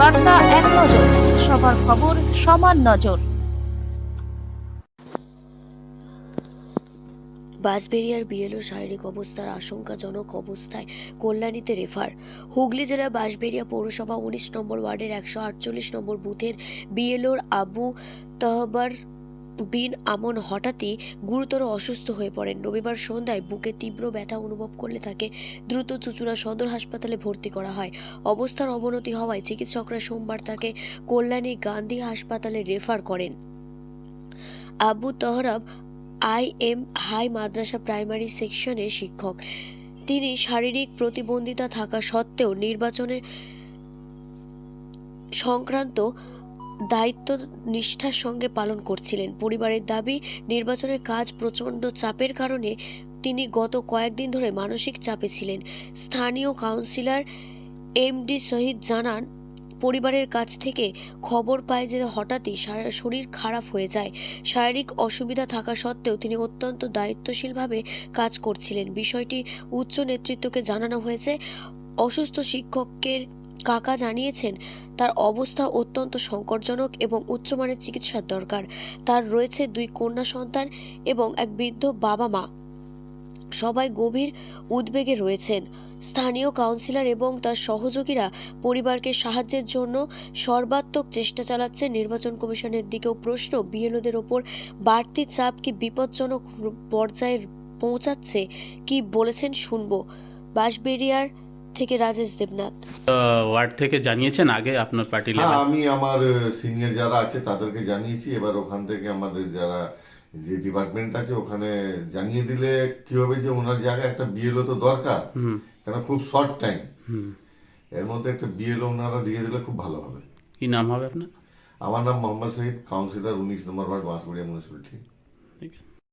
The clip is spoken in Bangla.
বার্তা এক নজর, সবার খবর সমান নজর। বাঁশবেড়িয়ার বিএলও শারীরিক অবস্থার আশঙ্কাজনক অবস্থায় কল্যাণীতে রেফার। হুগলি জেলার বাঁশবেড়িয়া পৌরসভা উনিশ নম্বর ওয়ার্ডের একশো আটচল্লিশ নম্বর বুথের বিএলওর আবু তহবার বিন আমন হঠাৎই গুরুতর অসুস্থ হয়ে পড়েন। রবিবার সন্ধ্যায় বুকে তীব্র ব্যথা অনুভব করলে তাকে দ্রুত চুচুড়া সদর হাসপাতালে ভর্তি করা হয়। অবস্থার অবনতি হওয়ায় চিকিৎসকরা সোমবার তাকে কল্যাণী গান্ধী হাসপাতালে রেফার করেন। Abu Tahrab I M high Madrasa primary সেকশনের শিক্ষক। তিনি শারীরিক প্রতিবন্ধিতা থাকা সত্ত্বেও নির্বাচনে সংক্রান্ত দায়িত্ব নিষ্ঠার সঙ্গে পালন করছিলেন। পরিবারের দাবি, নির্বাচনের কাজ প্রচণ্ড চাপের কারণে তিনি গত কয়েকদিন ধরে মানসিক চাপে ছিলেন। স্থানীয় কাউন্সিলর এম ডি শহীদ জানান, পরিবারের কাছ থেকে খবর পায় যে হঠাৎই শরীর খারাপ হয়ে যায়। শারীরিক অসুবিধা থাকা সত্ত্বেও তিনি অত্যন্ত দায়িত্বশীলভাবে কাজ করছিলেন। বিষয়টি উচ্চ নেতৃত্বকে জানানো হয়েছে। অসুস্থ শিক্ষকের কাকা জানিয়েছেন, তার অবস্থা অত্যন্ত সংকটজনক এবং উচ্চমানের চিকিৎসার দরকার। তার রয়েছে দুই কন্যা সন্তান এবং এক বৃদ্ধ বাবা মা। সবাই গভীর উদ্বেগে রয়েছেন। স্থানীয় কাউন্সিলর এবং তার সহযোগীরা পরিবারকে সাহায্যের জন্য সর্বাত্মক চেষ্টা চালাচ্ছে। নির্বাচন কমিশনের দিকেও প্রশ্ন, বিএলওদের ওপর বাড়তি চাপ কি বিপজ্জনক পর্যায়ে পৌঁছাচ্ছে, কি বলেছেন শুনব। বাঁশবেরিয়ার থেকে রাজেশ দেবনাথ। ওয়ার্ড থেকে জানিয়েছেন আগে আপনার পার্টি হ্যাঁ আমি আমার সিনিয়র যারা আছে তাদেরকে জানিয়েছি। এবার ওখান থেকে আমাদের যারা যে ডিপার্টমেন্ট আছে ওখানে জানিয়ে দিলে কি হবে যে ওনার জায়গায় একটা বিএলও তো দরকার। হুম। কেন খুব শর্ট টাইম হুম। এর মধ্যে একটা বিএলও ওনারা দিয়ে দিলে খুব ভালো হবে। কি নাম হবে আপনার? আমার নাম মোহাম্মদ শহীদ কাউন্সিলর উনিশ নম্বর ওয়ার্ড বাঁশবাড়িয়া মিউনিসিপ্যালিটি ঠিক আছে।